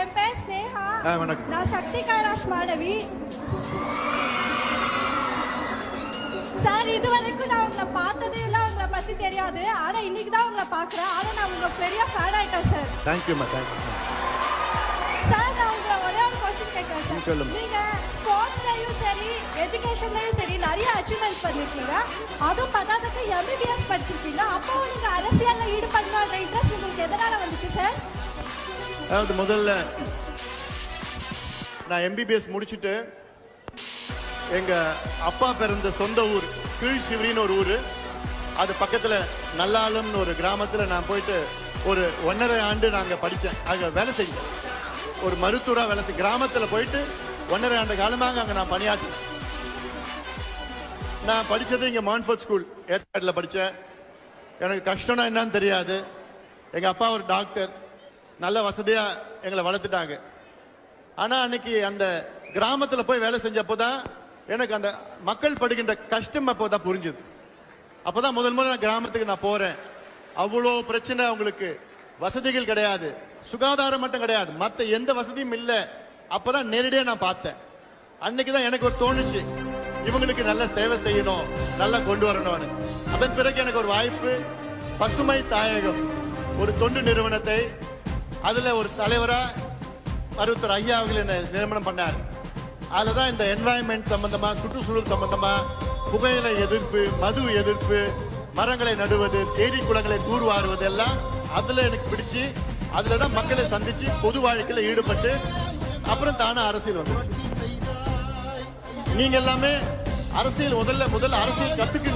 என் பேர் ஸ்னேகா. வணக்கம். நான் சக்தி கைலாஷ் மாணவி. சார் இது வரைக்கும் நான் உங்களை பார்த்ததே இல்லை. உங்களை பத்தி தெரியாது. ஆனா இன்னைக்கு தான் உங்களை பார்க்குறேன். ஆனா நான் உங்க பெரிய ஃபேன் ஆயிட்டேன் சார். தேங்க்யூம்மா தேங்க்யூ சார் நான் உங்களை ஒரே ஒரு கொஸ்டின் கேட்குறேன் சார். சொல்லுங்க. நீங்க ஸ்போர்ட்ஸ்லயும் சரி எஜுகேஷன்லயும் சரி நிறைய அச்சீவ்மெண்ட் பண்ணிருக்கீங்க. அதுவும் பத்தாததுக்கு எம்பிபிஎஸ் படிச்சிருக்கீங்க. அப்போ நீங்க அரசியல்ல ஈடுபடணுன்ற இன்ட்ரெஸ்ட் உங்களுக்கு எதனால வந்துச்சு சார்? அதாவது முதல்ல நான் எம்பிபிஎஸ் முடிச்சுட்டு எங்க அப்பா பிறந்த சொந்த ஊர் கீழ் சிவரின்னு ஒரு ஊர். அது பக்கத்துல நல்லாளம்னு ஒரு கிராமத்துல நான் போயிட்டு ஒரு ஒன்றரை ஆண்டு நாங்க படித்தேன் அங்க வேலை செஞ்சேன். ஒரு மருத்துவராக வேலை செஞ்சு கிராமத்துல போயிட்டு ஒன்றரை ஆண்டு காலமாக அங்க நான் பணியாற்றினேன் நான் படிச்சது இங்க மான்ஃபோர்ட் ஸ்கூல் ஏற்காட்டில் படித்தேன் எனக்கு கஷ்டம்னா என்னன்னு தெரியாது. எங்க அப்பா ஒரு டாக்டர். நல்ல வசதியா எங்களை வளர்த்துட்டாங்க. ஆனா அன்னைக்கு அந்த கிராமத்துல போய் வேலை செஞ்சப்போ தான் எனக்கு அந்த மக்கள் படுகின்ற கஷ்டம் அப்போதான் புரிஞ்சுது. அப்பதான் முதல் முதல்ல நான் கிராமத்துக்கு நான் போறேன். அவ்வளோ பிரச்சனை அவங்களுக்கு. வசதிகள் கிடையாது. சுகாதாரம் மட்டும் கிடையாது. மற்ற எந்த வசதியும் இல்லை. அப்பதான் நேரடியாக நான் பார்த்தேன். அன்னைக்கு தான் எனக்கு ஒரு தோணுச்சு. இவங்களுக்கு நல்ல சேவை செய்யணும். நல்லா கொண்டு வரணும்னு. அதன் பிறகு எனக்கு ஒரு வாய்ப்பு பசுமை தாயகம். ஒரு தொண்டு நிறுவனத்தை அதில் ஒரு தலைவராக மருத்துவர் ஐயா அவர்கள் என்னை நியமனம் பண்ணார். அதில் தான் இந்த என்வாயன்மெண்ட் சம்மந்தமாக சுற்றுச்சூழல் சம்மந்தமாக புகையிலை எதிர்ப்பு மது எதிர்ப்பு மரங்களை நடுவது தேடி குளங்களை தூர்வாருவது எல்லாம் அதில் எனக்கு பிடிச்சி அதில் தான் மக்களை சந்தித்து பொது வாழ்க்கையில் ஈடுபட்டு அப்புறம் தானே அரசியல் வந்துச்சு. நீங்க எல்லாமே அரசியல் முதல்ல முதல்ல அரசியல் கத்துக்கு